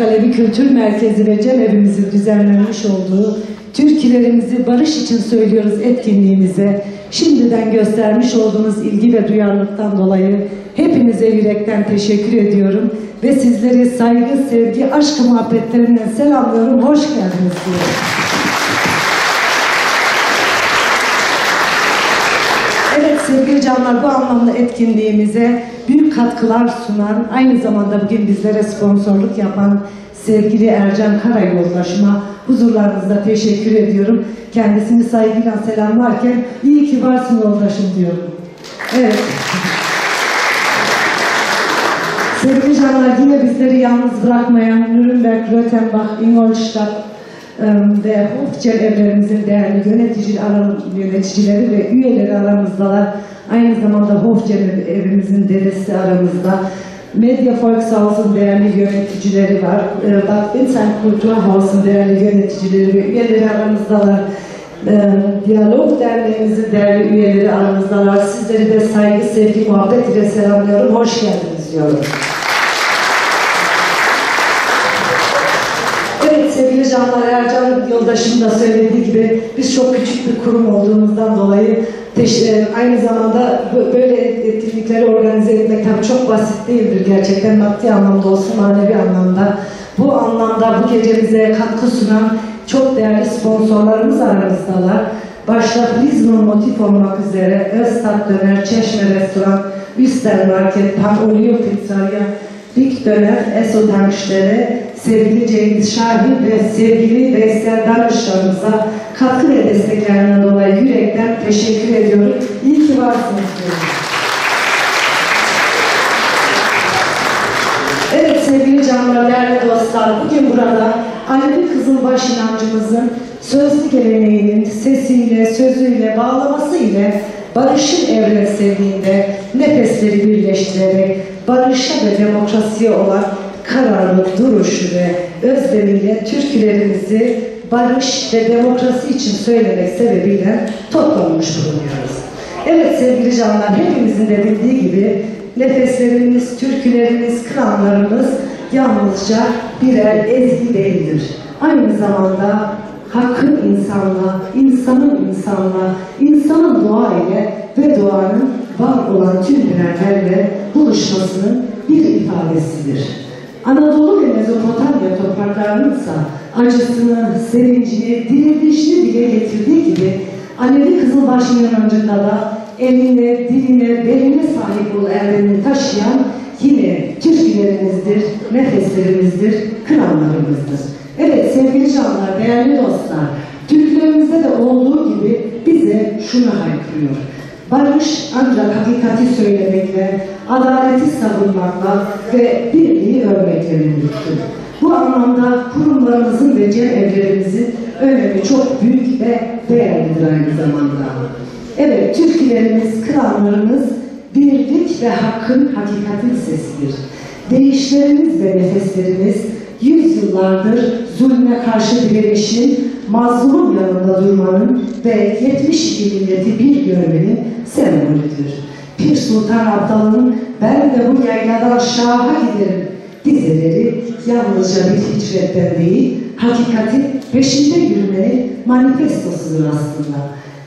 Pamukkale Kültür Merkezi ve Cem Evimizin düzenlenmiş olduğu Türkülerimizi barış için söylüyoruz etkinliğimize şimdiden göstermiş olduğunuz ilgi ve duyarlılıktan dolayı hepinize yürekten teşekkür ediyorum ve sizleri saygı, sevgi, aşk muhabbetlerinden selamlıyorum. Hoş geldiniz diyorum. Evet sevgili canlar bu anlamda etkinliğimize büyük katkılar sunan, aynı zamanda bugün bizlere sponsorluk yapan sevgili Ercan Karayoldaşıma huzurlarınızda teşekkür ediyorum. Kendisini saygıyla selamlarken iyi ki varsın yoldaşım diyorum. Evet. Sevgili canlar yine bizleri yalnız bırakmayan Nürnberg, Rötenbach, Ingolstadt ve Hofcel evlerimizin değerli yönetici, yöneticileri ve üyeleri aramızdalar. Aynı zamanda Hofcel evimizin dedesi aramızda. Medya Volkshaus'un değerli yöneticileri var. Bad Vincent Kulturhaus'un değerli yöneticileri ve üyeleri aramızdalar. Diyalog Derneğimizin değerli üyeleri aramızdalar. Sizleri de saygı, sevgi, muhabbet ile selamlıyorum. Hoş geldiniz diyorum. Evet canlar Ercan yoldaşım da söylediği gibi biz çok küçük bir kurum olduğumuzdan dolayı e, aynı zamanda bö- böyle etkinlikleri organize etmek tabii çok basit değildir gerçekten maddi anlamda olsun manevi anlamda. Bu anlamda bu gecemize katkı sunan çok değerli sponsorlarımız aramızdalar. Başta Prizma Motif olmak üzere Öztat Döner, Çeşme Restoran, Üstel Market, Pan Olio Pizzeria, Dik Döner, Eso sevgili Cengiz Şahin ve sevgili Veysel Danışlarımıza katkı ve desteklerinden dolayı yürekten teşekkür ediyorum. İyi ki varsınız diyorum. Evet sevgili canlar, değerli dostlar, bugün burada Alevi Kızılbaş inancımızın sözlü geleneğinin sesiyle, sözüyle, bağlaması ile barışın evrenselliğinde nefesleri birleştirerek barışa ve demokrasiye olan kararlı duruşu ve özlemiyle türkülerimizi barış ve demokrasi için söylemek sebebiyle toplanmış bulunuyoruz. Evet sevgili canlar, hepimizin de bildiği gibi nefeslerimiz, türkülerimiz, kıranlarımız yalnızca birer ezgi değildir. Aynı zamanda hakkın insanla, insanın insanla, insanın doğa ile ve doğanın var olan tüm birenlerle buluşmasının bir ifadesidir. Anadolu ve Mezopotamya topraklarınınsa acısını, sevincini, dirilişini dile getirdiği gibi Alevi Kızılbaş inancında da eline, diline, beline sahip ol erdemini taşıyan yine türkülerimizdir, nefeslerimizdir, kıranlarımızdır. Evet sevgili canlar, değerli dostlar, türkülerimizde de olduğu gibi bize şunu haykırıyor. Barış ancak hakikati söylemekle, adaleti savunmakla ve birliği örmekle mümkündür. Bu anlamda kurumlarımızın ve cemevlerimizin önemi çok büyük ve değerlidir aynı zamanda. Evet, türkülerimiz, kıranlarımız birlik ve hakkın hakikatin sesidir. Değişlerimiz ve nefeslerimiz yüzyıllardır zulme karşı direnişin, mazlum yanında durmanın ve 72 milleti bir görmenin sembolüdür. Pir Sultan Abdal'ın ben de bu yayladan şaha giderim dizeleri yalnızca bir hicretten değil, hakikatin peşinde yürümenin manifestosudur aslında.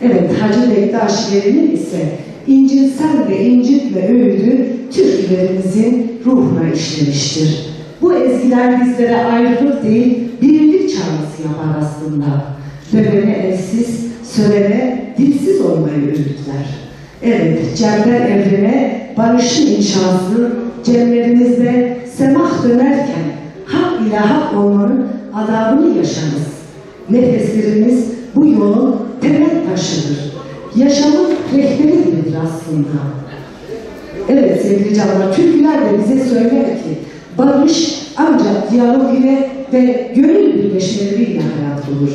Evet, Hacı Bektaş Veli'nin ise incinsen ve incitme öğüdü türkülerimizin ruhuna işlemiştir. Bu ezgiler bizlere ayrılık değil, yapar aslında. Dövene elsiz, sövene dilsiz olmayı öğütler. Evet, cember evrene barışın inşası, cemlerimizde semah dönerken hak ile hak olmanın adabını yaşarız. Nefeslerimiz bu yolun temel taşıdır. Yaşamın rehberidir aslında. Evet sevgili canlar, türküler de bize söyler ki barış ancak diyalog ile ve gönül birleşmeleriyle hayat bulur.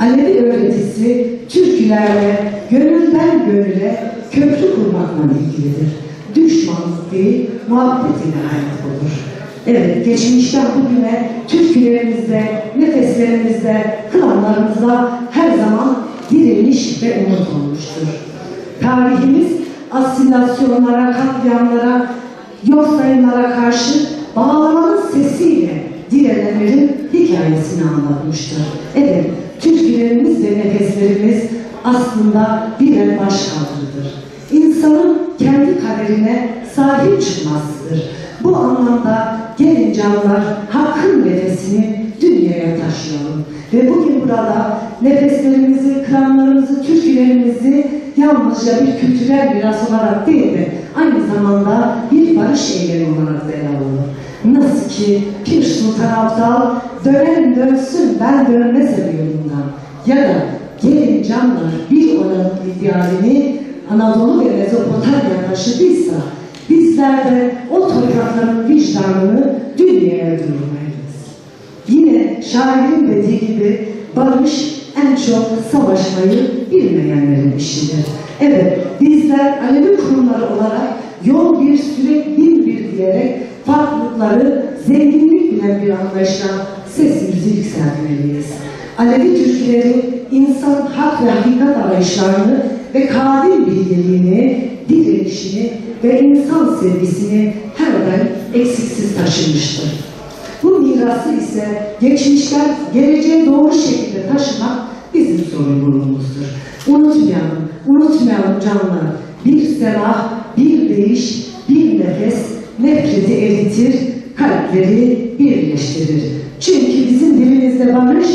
Alevi öğretisi türkülerle, gönülden gönüle köprü kurmakla ilgilidir. Düşmanlık değil, muhabbet ile hayat bulur. Evet, geçmişten bugüne türkülerimizde, nefeslerimizde, klanlarımızda her zaman direniş ve umut olmuştur. Tarihimiz asimilasyonlara, katliamlara, yok sayımlara karşı bağlamanın sesiyle direnen Erdemir'in hikayesini anlatmıştır. Evet, türkülerimiz ve nefeslerimiz aslında birer başkaldırıdır. İnsanın kendi kaderine sahip çıkmasıdır. Bu anlamda gelin canlar hakkın nefesini dünyaya taşıyalım. Ve bugün burada nefeslerimizi, kıranlarımızı, türkülerimizi yalnızca bir kültürel miras olarak değil de aynı zamanda bir barış eylemi olarak ele alalım. Nasıl ki Pir Sultan Abdal dönen dönsün ben dönmezim yolundan ya da gelin canlar bir oranın idealini Anadolu ve Mezopotamya taşıdıysa bizler de o toprakların vicdanını dünyaya duyurmalıyız. Yine şairin dediği gibi barış en çok savaşmayı bilmeyenlerin işidir. Evet, bizler Alevi kurumları olarak yol bir süre bir bir diyerek farklılıkları zenginlik bilen bir anlayışla sesimizi yükseltmeliyiz. Alevi Türkleri insan hak ve hakikat arayışlarını ve kadir bilgeliğini, direnişini ve insan sevgisini her daim eksiksiz taşımıştır. Bu mirası ise geçmişten geleceğe doğru şekilde taşımak bizim sorumluluğumuzdur. Unutmayalım, unutmayalım canlar. Bir selah, bir değiş, bir nefes nefreti eritir, kalpleri birleştirir. Çünkü bizim dilimizde barış,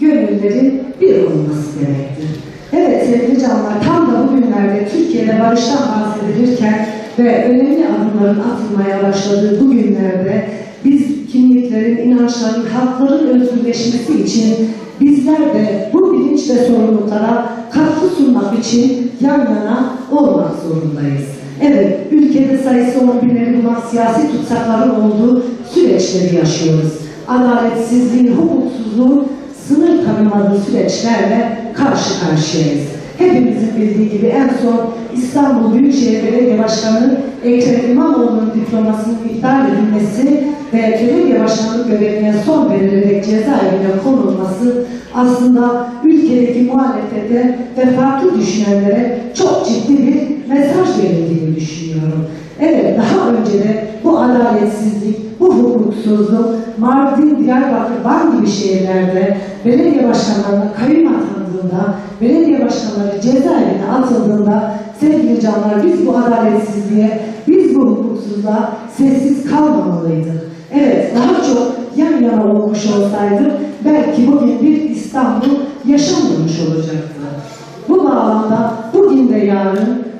gönüllerin bir olması demektir. Evet sevgili canlar, tam da bugünlerde Türkiye'de barıştan bahsedilirken ve önemli adımların atılmaya başladığı bu günlerde biz kimliklerin, inançların, hakların özgürleşmesi için bizler de bu bilinç ve sorumluluklara katkı sunmak için yan yana olmak zorundayız. Evet, ülkede sayısı on binleri bulan siyasi tutsakların olduğu süreçleri yaşıyoruz. Adaletsizliğin, hukuksuzluğun sınır tanımadığı süreçlerle karşı karşıyayız. Hepimizin bildiği gibi en son İstanbul Büyükşehir Belediye Başkanı Ekrem İmamoğlu'nun diplomasının iptal edilmesi ve belediye başkanlık görevine son verilerek cezaevine konulması aslında ülkedeki muhalefete ve farklı düşünenlere çok ciddi bir mesaj verildiğini düşünüyorum. Evet daha önce de bu adaletsizlik, bu hukuksuzluk Mardin, Diyarbakır, Van gibi şehirlerde belediye başkanlarına kayyum atandığında, belediye başkanları cezaevine atıldığında sevgili canlar biz bu adaletsizliğe, biz bu hukuksuzluğa sessiz kalmamalıydık. Evet daha çok yan yana olmuş olsaydı belki bugün bir İstanbul yaşanmamış olacaktı. Bu bağlamda bugün ve yarın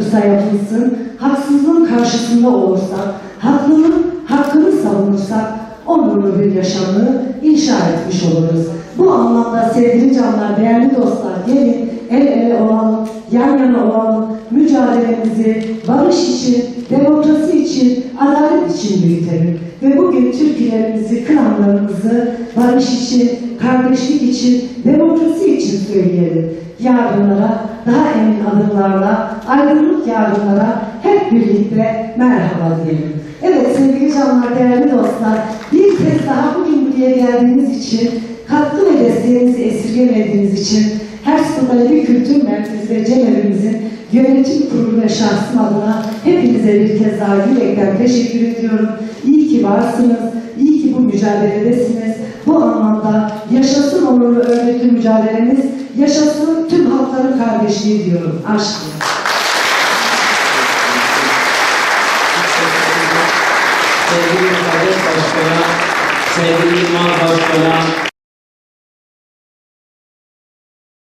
yapılırsa yapılsın, haksızlığın karşısında olursak, haklının hakkını savunursak onurlu bir yaşamı inşa etmiş oluruz. Bu anlamda sevgili canlar, değerli dostlar gelin el ele olalım, yan yana olalım, mücadelemizi barış için, demokrasi için, adalet için büyütelim. Ve bugün Türkiye'lerimizi, klanlarımızı barış için, kardeşlik için, demokrasi için söyleyelim. Yarınlara daha emin adımlarla, aydınlık yarınlara hep birlikte merhaba diyelim. Evet sevgili canlar, değerli dostlar, bir kez daha bugün buraya geldiğiniz için, katkı ve desteğinizi esirgemediğiniz için Herston'da bir kültür merkezi ve cemevimizin yönetim kurulu ve şahsım adına hepinize bir kez daha yürekten teşekkür ediyorum. İyi ki varsınız, iyi ki bu mücadeledesiniz. Bu anlamda yaşasın onurlu örgütlü mücadelemiz, yaşasın tüm halkların kardeşliği diyorum. Aşkla. Sevgili Kadet Başkan'a, sevgili İmam Başkan'a,